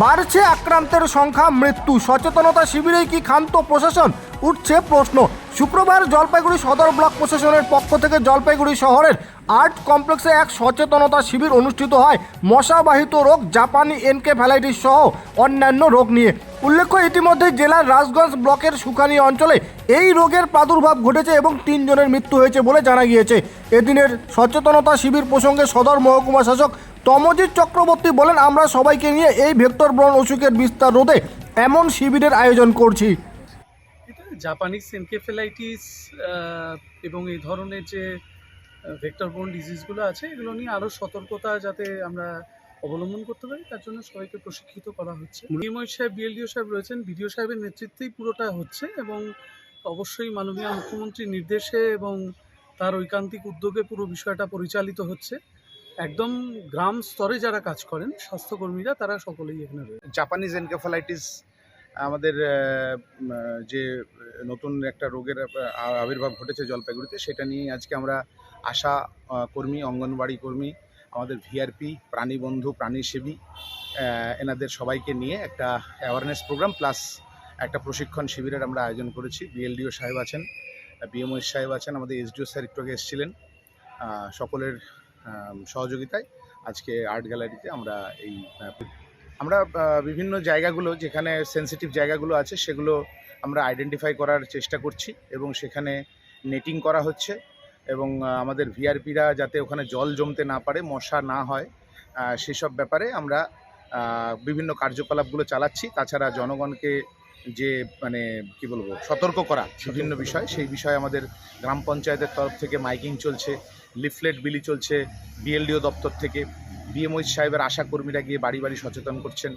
বাড়ছে আক্রান্তের সংখ্যা, মৃত্যু। সচেতনতা শিবিরে কি ক্ষান্ত প্রশাসন? উঠছে প্রশ্ন। শুক্রবার জলপাইগুড়ি সদর ব্লক প্রশাসনের পক্ষ থেকে জলপাইগুড়ি শহরের আর্ট কমপ্লেক্সে এক সচেতনতা শিবির অনুষ্ঠিত হয়। মশাবাহিত রোগ, জাপানি এনকেফ্যালাইটিস সহ অন্যান্য রোগ নিয়ে। উল্লেখ্য ইতিমধ্যে জেলার রাজগঞ্জ ব্লকের সুখানি অঞ্চলে এই রোগের প্রাদুর্ভাব ঘটেছে এবং তিনজনের মৃত্যু হয়েছে বলে জানা গিয়েছে। এদিনের সচেতনতা শিবির প্রসঙ্গে সদর মহকুমা শাসক তমজিৎ চক্রবর্তী বলেন, আমরা সবাইকে নিয়ে এই ভেক্টর ব্রণ অসুখের বিস্তার রোধে এমন শিবিরের আয়োজন করছি। জাপানিজ এনকেফেলাইটিস এবং এই ধরনের যে ভেক্টর বোন ডিজিজগুলো আছে, এগুলো নিয়ে আরও সতর্কতা যাতে আমরা অবলম্বন করতে পারি, তার জন্য সবাইকে প্রশিক্ষিত করা হচ্ছে। নিয়ময় সাহেব, বিএলডিও সাহেব রয়েছেন। বিডিও সাহেবের নেতৃত্বেই পুরোটা হচ্ছে এবং অবশ্যই মাননীয় মুখ্যমন্ত্রীর নির্দেশে এবং তার ঐকান্তিক উদ্যোগে পুরো বিষয়টা পরিচালিত হচ্ছে। একদম গ্রাম স্তরে যারা কাজ করেন, স্বাস্থ্যকর্মীরা তারা সকলেই এখানে জাপানিজ এনকেফালাইটিস আমাদের যে নতুন একটা রোগের আবির্ভাব ঘটেছে জলপাইগুড়িতে, সেটা নিয়ে আজকে আমরা আশা কর্মী অঙ্গনবাড়ি কর্মী, আমাদের ভিআরপি প্রাণীবন্ধু প্রাণীসেবী এনাদের সবাইকে নিয়ে একটা অ্যাওয়ারনেস প্রোগ্রাম প্লাস একটা প্রশিক্ষণ শিবিরের আমরা আয়োজন করেছি। বিএলডিও সাহেব আছেন বিএমও সাহেব আছেন, আমাদের এসডিও স্যার একটু আগে এসেছিলেন। সকলের সহযোগিতায় আজকে আর্ট গ্যালারিতে আমরা এই, আমরা বিভিন্ন জায়গাগুলো যেখানে সেনসিটিভ জায়গাগুলো আছে সেগুলো আমরা আইডেন্টিফাই করার চেষ্টা করছি এবং সেখানে নেটিং করা হচ্ছে এবং আমাদের ভিআরপিরা যাতে ওখানে জল জমতে না পারে, মশা না হয় সেসব ব্যাপারে আমরা বিভিন্ন কার্যকলাপগুলো চালাচ্ছি। তাছাড়া জনগণকে যে মানে কি বলব সতর্ক করা বিভিন্ন বিষয়। সেই বিষয়ে আমাদের গ্রাম পঞ্চায়েতের তরফ থেকে মাইকিং চলছে লিফলেট বিলি চলছে বিএলডিও দপ্তর থেকে। বিএমওই সাহেবের আশা কর্মীরা গিয়ে বাড়ি বাড়ি সচেতন করছেন।